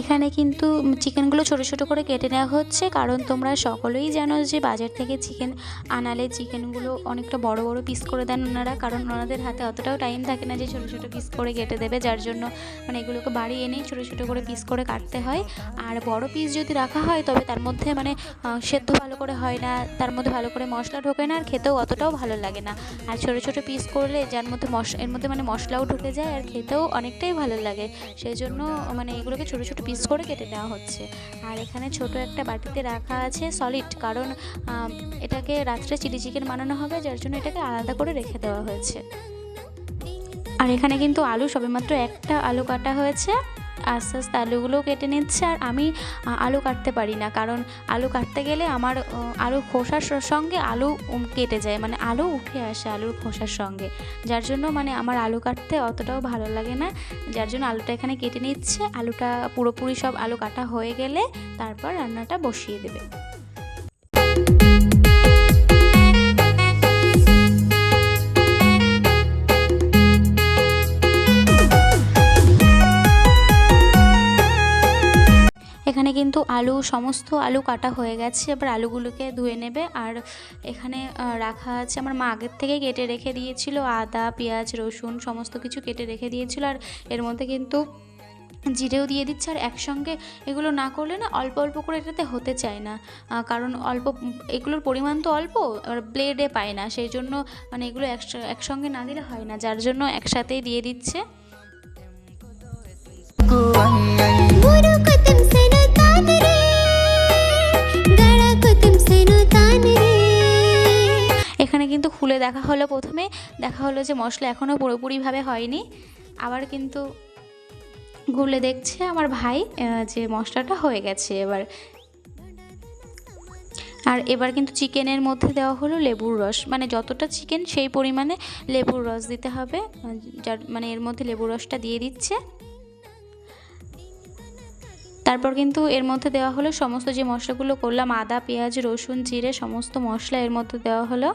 এখানে কিন্তু চিকেনগুলো ছোট ছোট করে কেটে নেওয়া হচ্ছে, কারণ তোমরা সকলেই জানো যে বাজার থেকে চিকেন আনালে চিকেনগুলো অনেকটা বড় বড় পিস করে দেন ওনারা, কারণ ওনাদের হাতে অতটাও টাইম থাকে না যে ছোট ছোট পিস করে কেটে দেবে, যার জন্য মানে এগুলোকে বাড়ি এনেই ছোট ছোট করে পিস করে কাটতে হয়। আর বড় পিস যদি রাখা হয়, তবে তার মধ্যে মানে সেদ্ধ ভালো করে হয় না, তার মধ্যে ভালো করে মশলা ঢোকে না, আর খেতেও অতটাও ভালো লাগে না। আর ছোট ছোট পিস করলে যার মধ্যে মশ, এর মধ্যে মানে মশলাও ঢুকে যায়, আর খেতেও অনেকটাই ভালো লাগে। সেই জন্য মানে এগুলোকে ছোট ছোট পিস করে কেটে নেওয়া হচ্ছে। আর এখানে ছোট একটা বাটিতে রাখা আছে সলিড কারণ এটাকে রাত্রে চিলি চিকেন বানানো হবে, যার জন্য এটাকে আলাদা করে রেখে দেওয়া হয়েছে। আর এখানে কিন্তু আলু সবেমাত্র একটা আলু কাটা হয়েছে। আস্তে আস্তে আলুগুলোও কেটে নিচ্ছে আর আমি আলু কাটতে পারি না। কারণ আলু কাটতে গেলে আমার আলু খোসার সঙ্গে আলু কেটে যায়। মানে আলু উঠে আসে আলুর খোসার সঙ্গে। যার জন্য মানে আমার আলু কাটতে অতটাও ভালো লাগে না। যার জন্য আলুটা এখানে কেটে নিচ্ছে। আলুটা পুরোপুরি সব আলু কাটা হয়ে গেলে তারপর রান্নাটা বসিয়ে দেবে। কিন্তু আলু, সমস্ত আলু কাটা হয়ে গেছে। এবার আলুগুলোকে ধুয়ে নেবে। আর এখানে রাখা আছে আমার মা আগের থেকে কেটে রেখে দিয়েছিল। আদা, পেঁয়াজ, রসুন সমস্ত কিছু কেটে রেখে দিয়েছিল। আর এর মধ্যে কিন্তু জিরেও দিয়ে দিচ্ছে। আর একসঙ্গে এগুলো না করলে না অল্প অল্প করে এটাতে হতে চায় না। কারণ অল্প, এগুলোর পরিমাণ তো অল্প, আর ব্লেডে পায় না। সেই জন্য মানে এগুলো একস- একসঙ্গে না দিলে হয় না। যার জন্য একসাথেই দিয়ে দিচ্ছে। কিন্তু খুলে দেখা হলো প্রথমে। দেখা হলো যে মশলা এখনও পুরোপুরিভাবে হয়নি। আবার কিন্তু খুলে দেখছে আমার ভাই যে মশলাটা হয়ে গেছে এবার। আর এবার কিন্তু চিকেনের মধ্যে দেওয়া হলো লেবুর রস। মানে যতটা চিকেন সেই পরিমাণে লেবুর রস দিতে হবে। যার মানে এর মধ্যে লেবুর রসটা দিয়ে দিচ্ছে। তারপর কিন্তু এর মধ্যে দেওয়া হলো সমস্ত যে মশলাগুলো করলাম, আদা, পেঁয়াজ, রসুন, জিরে, সমস্ত মশলা এর মধ্যে দেওয়া হলো।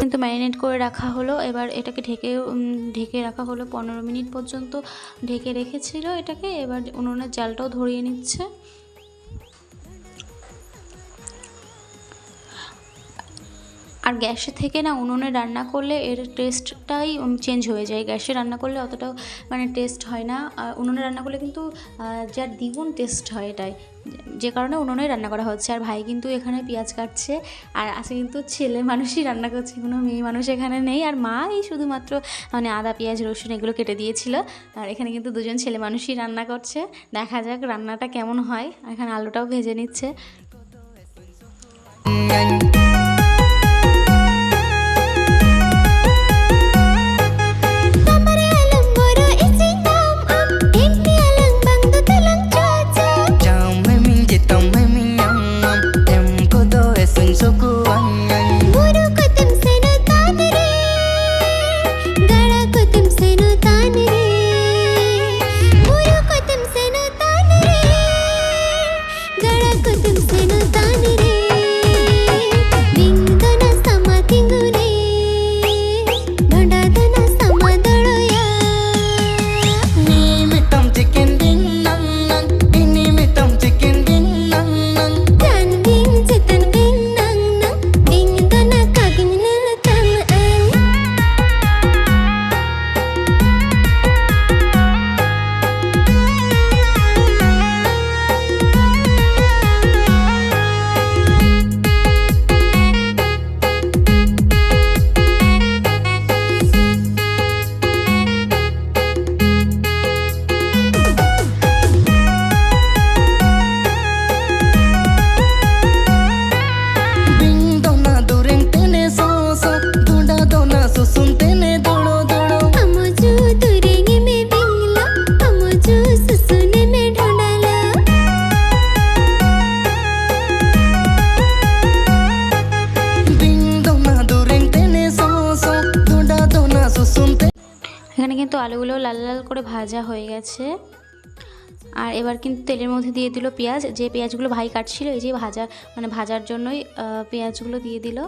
কিন্তু ম্যারিনেট করে রাখা হলো। এবার এটাকে ঢেকে ঢেকে রাখা হলো পনেরো মিনিট পর্যন্ত। ঢেকে রেখেছিল এটাকে। এবার উনুনের জালটাও ধরিয়ে নিচ্ছে। আর গ্যাসে থেকে না উনুনে রান্না করলে এর টেস্টটাই চেঞ্জ হয়ে যায়। গ্যাসে রান্না করলে অতটাও মানে টেস্ট হয় না। আর উনুনে রান্না করলে কিন্তু যার দ্বিগুণ টেস্ট হয় এটাই। যে কারণে উনুনে রান্না করা হচ্ছে। আর ভাই কিন্তু এখানে পেঁয়াজ কাটছে। আর আছে কিন্তু ছেলে মানুষই রান্না করছে। কোনো মেয়ে মানুষ এখানে নেই। আর মা এই শুধুমাত্র মানে আদা, পেঁয়াজ, রসুন এগুলো কেটে দিয়েছিল। আর এখানে কিন্তু দুজন ছেলে মানুষই রান্না করছে। দেখা যাক রান্নাটা কেমন হয়। এখানে আলুটাও ভেজে নিচ্ছে। আছে আর এবার কিন্তু তেলের মধ্যে দিয়ে দিল পেঁয়াজ। যে পেঁয়াজগুলো ভাই কাটছিল, এই যে ভাজা মানে ভাজার জন্যই পেঁয়াজগুলো দিয়ে দিল।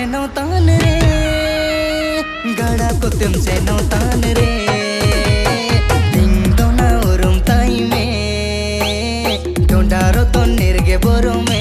सेनो तान रे गड़ा को तुम सेनो तान रे डिंग दोना उरुम ताई में डोंडारो तो निर्गे बोरो में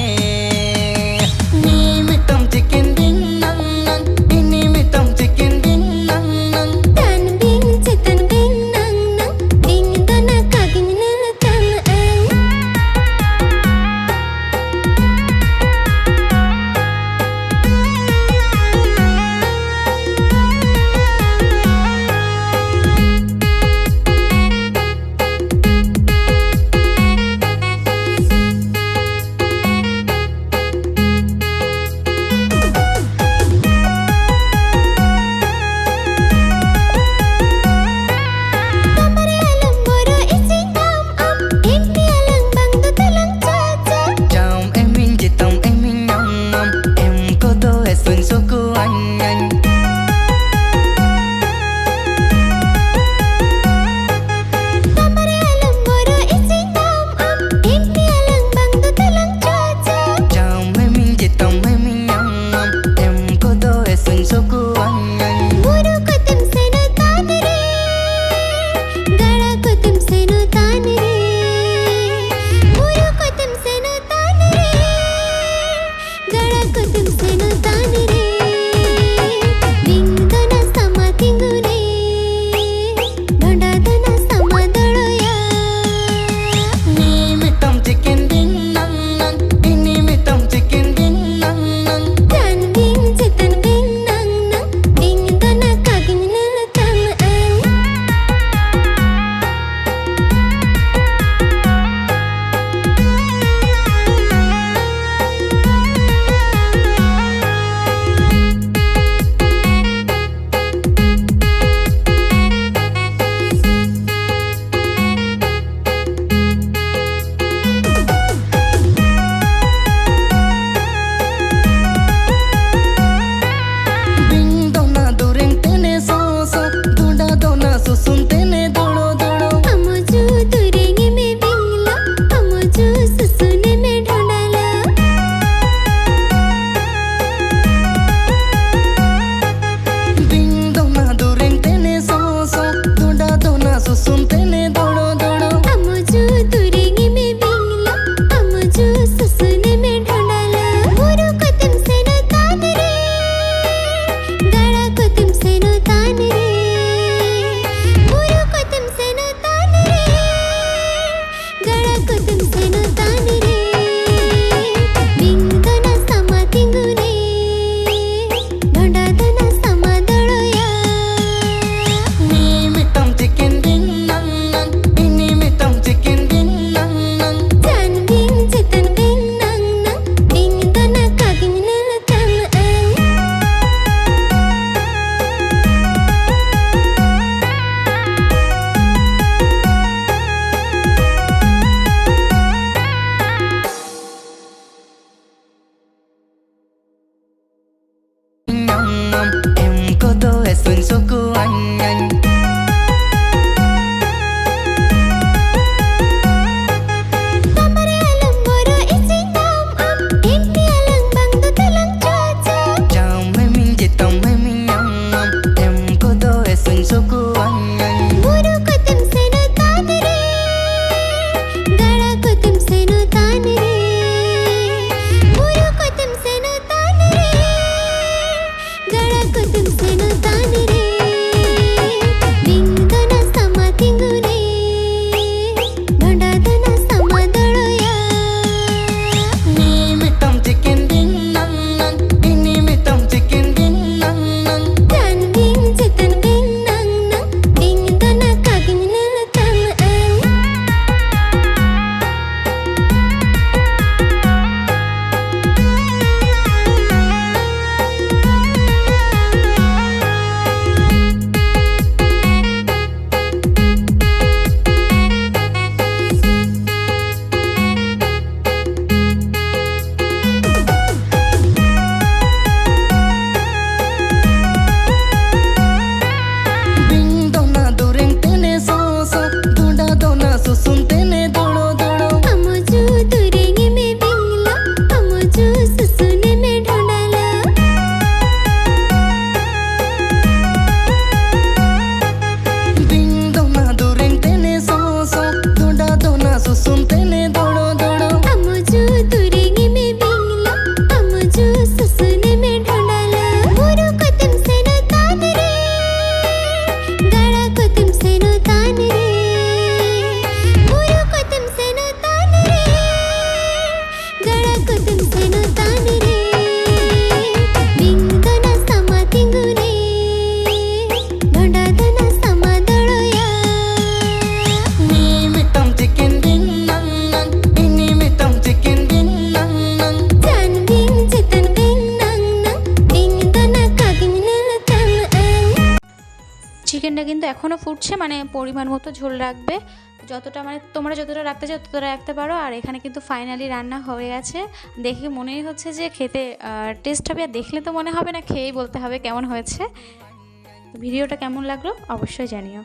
কিন্তু এখনও ফুটছে মানে পরিমাণ মতো ঝোল রাখবে। যতটা মানে তোমরা যতটা রাখতে চাও ততটা রাখতে পারো। আর এখানে কিন্তু ফাইনালি রান্না হয়ে গেছে। দেখে মনেই হচ্ছে যে খেতে টেস্ট হবে। আর দেখলে তো মনে হবে না, খেয়েই বলতে হবে কেমন হয়েছে। ভিডিওটা কেমন লাগল অবশ্যই জানিও।